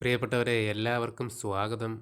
പ്രിയപ്പെട്ടവരെ എല്ലാവർക്കും സ്വാഗതം.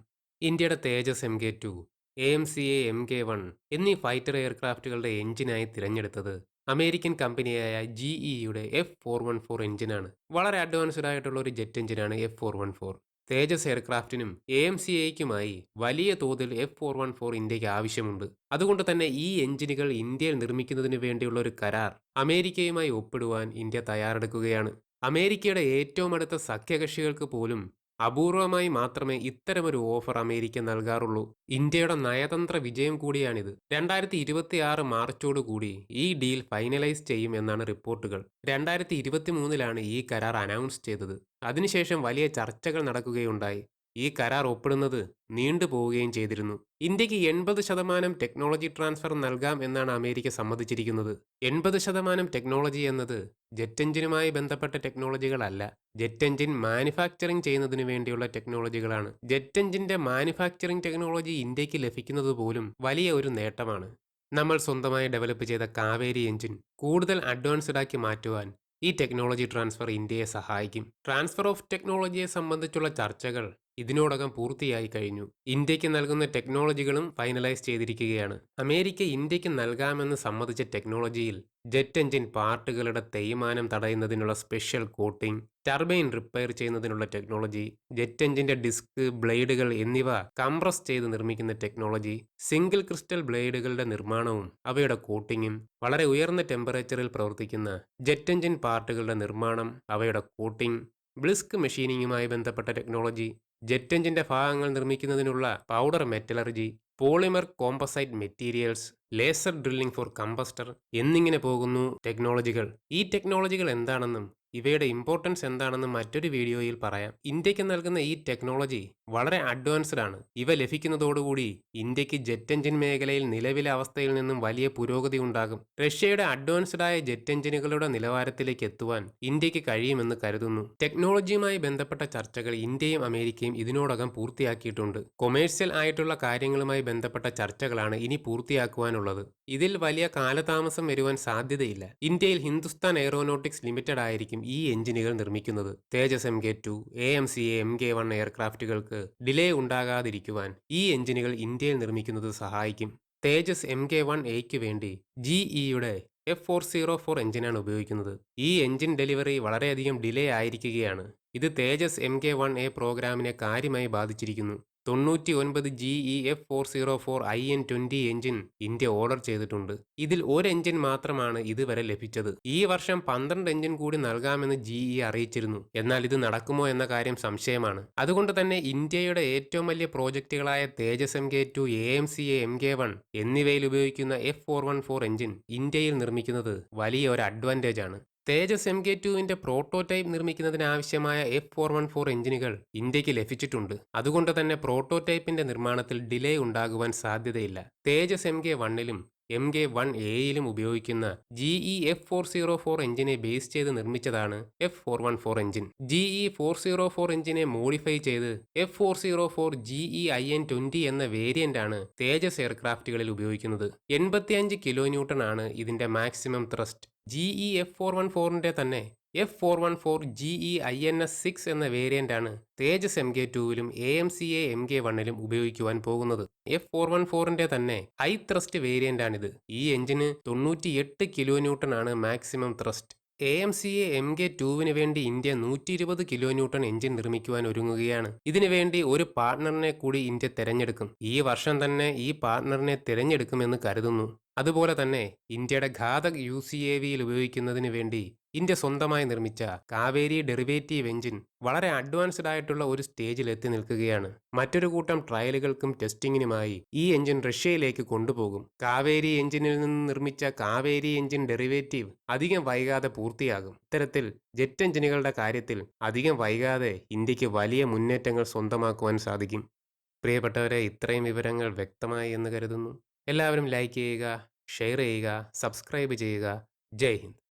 ഇന്ത്യയുടെ Tejas M K two A M C A M K one എന്നീ ഫൈറ്റർ എയർക്രാഫ്റ്റുകളുടെ എഞ്ചിനായി തിരഞ്ഞെടുത്തത് അമേരിക്കൻ കമ്പനിയായ ജി ഇയുടെ എഫ് ഫോർ വൺ ഫോർ എഞ്ചിനാണ് വളരെ അഡ്വാൻസ്ഡ് ആയിട്ടുള്ള ഒരു ജെറ്റ് എഞ്ചിനാണ് F four one four Tejas എയർക്രാഫ്റ്റിനും A M C എക്കുമായി വലിയ തോതിൽ എഫ് ഫോർ വൺ ഫോർ ഇന്ത്യയ്ക്ക് ആവശ്യമുണ്ട്. അതുകൊണ്ട് തന്നെ ഈ എഞ്ചിനുകൾ ഇന്ത്യയിൽ നിർമ്മിക്കുന്നതിന് വേണ്ടിയുള്ള ഒരു കരാർ അമേരിക്കയുമായി ഒപ്പിടുവാൻ ഇന്ത്യ തയ്യാറെടുക്കുകയാണ്. അമേരിക്കയുടെ ഏറ്റവും അടുത്ത സഖ്യകക്ഷികൾക്ക് പോലും അപൂർവമായി മാത്രമേ ഇത്തരമൊരു ഓഫർ അമേരിക്ക നൽകാറുള്ളൂ. ഇന്ത്യയുടെ നയതന്ത്ര വിജയം കൂടിയാണിത്. രണ്ടായിരത്തി ഇരുപത്തി ആറ് മാർച്ചോടുകൂടി ഈ ഡീൽ ഫൈനലൈസ് ചെയ്യും എന്നാണ് റിപ്പോർട്ടുകൾ. രണ്ടായിരത്തി ഇരുപത്തി മൂന്നിലാണ് ഈ കരാർ അനൗൺസ് ചെയ്തത്. അതിനുശേഷം വലിയ ചർച്ചകൾ നടക്കുകയുണ്ടായി. ഈ കരാർ ഒപ്പിടുന്നത് നീണ്ടുപോവുകയും ചെയ്തിരുന്നു. ഇന്ത്യയ്ക്ക് എൺപത് ശതമാനം ടെക്നോളജി ട്രാൻസ്ഫർ നൽകാം എന്നാണ് അമേരിക്ക സമ്മതിച്ചിരിക്കുന്നത്. എൺപത് ശതമാനം ടെക്നോളജി എന്നത് ജെറ്റ് എഞ്ചിനുമായി ബന്ധപ്പെട്ട ടെക്നോളജികളല്ല. ജെറ്റ് എഞ്ചിൻ മാനുഫാക്ചറിംഗ് ചെയ്യുന്നതിന് വേണ്ടിയുള്ള ടെക്നോളജികളാണ്. ജെറ്റ് എഞ്ചിന്റെ മാനുഫാക്ചറിംഗ് ടെക്നോളജി ഇന്ത്യയ്ക്ക് ലഭിക്കുന്നത് പോലും വലിയ ഒരു നേട്ടമാണ്. നമ്മൾ സ്വന്തമായി ഡെവലപ്പ് ചെയ്ത കാവേരി എഞ്ചിൻ കൂടുതൽ അഡ്വാൻസ്ഡ് ആക്കി മാറ്റുവാൻ ഈ ടെക്നോളജി ട്രാൻസ്ഫർ ഇന്ത്യയെ സഹായിക്കും. ട്രാൻസ്ഫർ ഓഫ് ടെക്നോളജിയെ സംബന്ധിച്ചുള്ള ചർച്ചകൾ ഇതിനോടകം പൂർത്തിയായി കഴിഞ്ഞു. ഇന്ത്യയ്ക്ക് നൽകുന്ന ടെക്നോളജികളും ഫൈനലൈസ് ചെയ്തിരിക്കുകയാണ്. അമേരിക്ക ഇന്ത്യയ്ക്ക് നൽകാമെന്ന് സമ്മതിച്ച ടെക്നോളജിയിൽ ജെറ്റ് എഞ്ചിൻ പാർട്ടുകളുടെ തേയ്മാനം തടയുന്നതിനുള്ള സ്പെഷ്യൽ കോട്ടിംഗ് ടർബൈൻ റിപ്പയർ ചെയ്യുന്നതിനുള്ള ടെക്നോളജി ജെറ്റ് എഞ്ചിന്റെ ഡിസ്ക് ബ്ലേഡുകൾ എന്നിവ കംപ്രസ് ചെയ്ത് നിർമ്മിക്കുന്ന ടെക്നോളജി സിംഗിൾ ക്രിസ്റ്റൽ ബ്ലേഡുകളുടെ നിർമ്മാണവും അവയുടെ കോട്ടിങ്ങും വളരെ ഉയർന്ന ടെമ്പറേച്ചറിൽ പ്രവർത്തിക്കുന്ന ജെറ്റ് എഞ്ചിൻ പാർട്ടുകളുടെ നിർമ്മാണം അവയുടെ കോട്ടിംഗ് ബ്ലിസ്ക് മെഷീനിങ്ങുമായി ബന്ധപ്പെട്ട ടെക്നോളജി ജെറ്റ് എഞ്ചിന്റെ ഭാഗങ്ങൾ നിർമ്മിക്കുന്നതിനുള്ള powder metallurgy polymer composite materials laser drilling for combustor എന്നിങ്ങനെ പോകുന്നു ടെക്നോളജികൾ. ഈ ടെക്നോളജികൾ എന്താണെന്നും ഇവയുടെ ഇമ്പോർട്ടൻസ് എന്താണെന്ന് മറ്റൊരു വീഡിയോയിൽ പറയാം. ഇന്ത്യയ്ക്ക് നൽകുന്ന ഈ ടെക്നോളജി വളരെ അഡ്വാൻസ്ഡ് ആണ്. ഇവ ലഭിക്കുന്നതോടുകൂടി ഇന്ത്യയ്ക്ക് ജെറ്റ് എഞ്ചിൻ മേഖലയിൽ നിലവിലെ അവസ്ഥയിൽ നിന്നും വലിയ പുരോഗതി ഉണ്ടാകും. റഷ്യയുടെ അഡ്വാൻസ്ഡ് ആയ ജെറ്റ് എഞ്ചിനുകളുടെ നിലവാരത്തിലേക്ക് എത്തുവാൻ ഇന്ത്യയ്ക്ക് കഴിയുമെന്ന് കരുതുന്നു. ടെക്നോളജിയുമായി ബന്ധപ്പെട്ട ചർച്ചകൾ ഇന്ത്യയും അമേരിക്കയും ഇതിനോടകം പൂർത്തിയാക്കിയിട്ടുണ്ട്. കൊമേഴ്സ്യൽ ആയിട്ടുള്ള കാര്യങ്ങളുമായി ബന്ധപ്പെട്ട ചർച്ചകളാണ് ഇനി പൂർത്തിയാക്കുവാനുള്ളത്. ഇതിൽ വലിയ കാലതാമസം വരുവാൻ സാധ്യതയില്ല. ഇന്ത്യയിൽ ഹിന്ദുസ്ഥാൻ എയറോനോട്ടിക്സ് ലിമിറ്റഡ് ആയിരിക്കും. ഈ എഞ്ചിനുകൾ നിർമ്മിക്കുന്നത്. Tejas M K two A M C M K one എയർക്രാഫ്റ്റുകൾക്ക് delay ഉണ്ടാകാതിരിക്കുവാൻ ഈ എഞ്ചിനുകൾ ഇന്ത്യയിൽ നിർമ്മിക്കുന്നത് സഹായിക്കും. തേജസ് എം കെ വൺ എയ്ക്ക് വേണ്ടി ജി ഇയുടെ എഫ് ഫോർ സീറോ ഫോർ എഞ്ചിനാണ് ഉപയോഗിക്കുന്നത്. ഈ എഞ്ചിൻ ഡെലിവറി വളരെയധികം ഡിലേ ആയിരിക്കുകയാണ്. ഇത് Tejas M K one A പ്രോഗ്രാമിനെ കാര്യമായി ബാധിച്ചിരിക്കുന്നു. തൊണ്ണൂറ്റി ഒൻപത് G E F four zero four I N twenty engine India order ചെയ്തിട്ടുണ്ട്. ഇതിൽ ഒരു എഞ്ചിൻ മാത്രമാണ് ഇതുവരെ ലഭിച്ചത്. ഈ വർഷം പന്ത്രണ്ട് എഞ്ചിൻ കൂടി നൽകാമെന്ന് ജി ഇ അറിയിച്ചിരുന്നു. എന്നാൽ ഇത് നടക്കുമോ എന്ന കാര്യം സംശയമാണ്. അതുകൊണ്ട് തന്നെ ഇന്ത്യയുടെ ഏറ്റവും വലിയ പ്രോജക്റ്റുകളായ Tejas M K two A M C M K one എന്നിവയിൽ ഉപയോഗിക്കുന്ന F four one four engine ഇന്ത്യയിൽ നിർമ്മിക്കുന്നത് വലിയ ഒരു അഡ്വാന്റേജ് ആണ്. തേജസ് എം കെ ടുവിന്റെ പ്രോട്ടോടൈപ്പ് നിർമ്മിക്കുന്നതിന് ആവശ്യമായ എഫ് ഫോർ വൺ ഫോർ എഞ്ചിനുകൾ ഇന്ത്യയ്ക്ക് ലഭിച്ചിട്ടുണ്ട്. അതുകൊണ്ട് തന്നെ പ്രോട്ടോടൈപ്പിന്റെ നിർമ്മാണത്തിൽ ഡിലേ ഉണ്ടാകുവാൻ സാധ്യതയില്ല. തേജസ് എം കെ വണ്ണിലും എം കെ വൺ എയിലും ഉപയോഗിക്കുന്ന G E F four zero four എഞ്ചിനെ base ചെയ്ത് നിർമ്മിച്ചതാണ് F four one four engine G E four zero four എഞ്ചിനെ modify ചെയ്ത് F four zero four G E I N twenty എന്ന variant ആണ് തേജസ് എയർക്രാഫ്റ്റുകളിൽ ഉപയോഗിക്കുന്നത്. എൺപത്തിയഞ്ച് കിലോ ന്യൂട്ടൺ ആണ് ഇതിന്റെ maximum thrust G E F four one ഫോറിന്റെ തന്നെ F four one four G E I N S six എന്ന വേരിയന്റ് ആണ് Tejas M K ടുവിലും A M C A M K വണ്ണിലും ഉപയോഗിക്കുവാൻ പോകുന്നത്. എഫ് ഫോർ വൺ ഫോറിന്റെ തന്നെ ഹൈ ത്രസ്റ്റ് വേരിയന്റ് ആണിത് ഈ എഞ്ചിന് തൊണ്ണൂറ്റി എട്ട് കിലോ ന്യൂട്ടൺ ആണ് maximum thrust A M C A M K ടുവിന് വേണ്ടി ഇന്ത്യ നൂറ്റി ഇരുപത് കിലോ ന്യൂട്ടൺ എഞ്ചിൻ നിർമ്മിക്കുവാൻ ഒരുങ്ങുകയാണ്. ഇതിനുവേണ്ടി ഒരു പാർട്ട്ണറിനെ കൂടി ഇന്ത്യ തിരഞ്ഞെടുക്കും. ഈ വർഷം തന്നെ ഈ പാർട്ട്ണറിനെ തിരഞ്ഞെടുക്കുമെന്ന് കരുതുന്നു. അതുപോലെ തന്നെ ഇന്ത്യയുടെ ഘാതക് യു സി എ വിയിൽ ഉപയോഗിക്കുന്നതിന് വേണ്ടി ഇന്ത്യ സ്വന്തമായി നിർമ്മിച്ച കാവേരി ഡെറിവേറ്റീവ് എഞ്ചിൻ വളരെ അഡ്വാൻസ്ഡ് ആയിട്ടുള്ള ഒരു സ്റ്റേജിൽ എത്തി നിൽക്കുകയാണ്. മറ്റൊരു കൂട്ടം ട്രയലുകൾക്കും ടെസ്റ്റിങ്ങിനുമായി ഈ എഞ്ചിൻ റഷ്യയിലേക്ക് കൊണ്ടുപോകും. കാവേരി എഞ്ചിനിൽ നിന്ന് നിർമ്മിച്ച കാവേരി എഞ്ചിൻ ഡെറിവേറ്റീവ് അധികം വൈകാതെ പൂർത്തിയാകും. ഇത്തരത്തിൽ ജെറ്റ് എഞ്ചിനുകളുടെ കാര്യത്തിൽ അധികം വൈകാതെ ഇന്ത്യയ്ക്ക് വലിയ മുന്നേറ്റങ്ങൾ സ്വന്തമാക്കുവാൻ സാധിക്കും. പ്രിയപ്പെട്ടവരെ ഇത്രയും വിവരങ്ങൾ വ്യക്തമായി എന്ന് കരുതുന്നു. എല്ലാവരും ലൈക്ക് ചെയ്യുക ഷെയർ ചെയ്യുക സബ്സ്ക്രൈബ് ചെയ്യുക. ജയ് ഹിന്ദ്.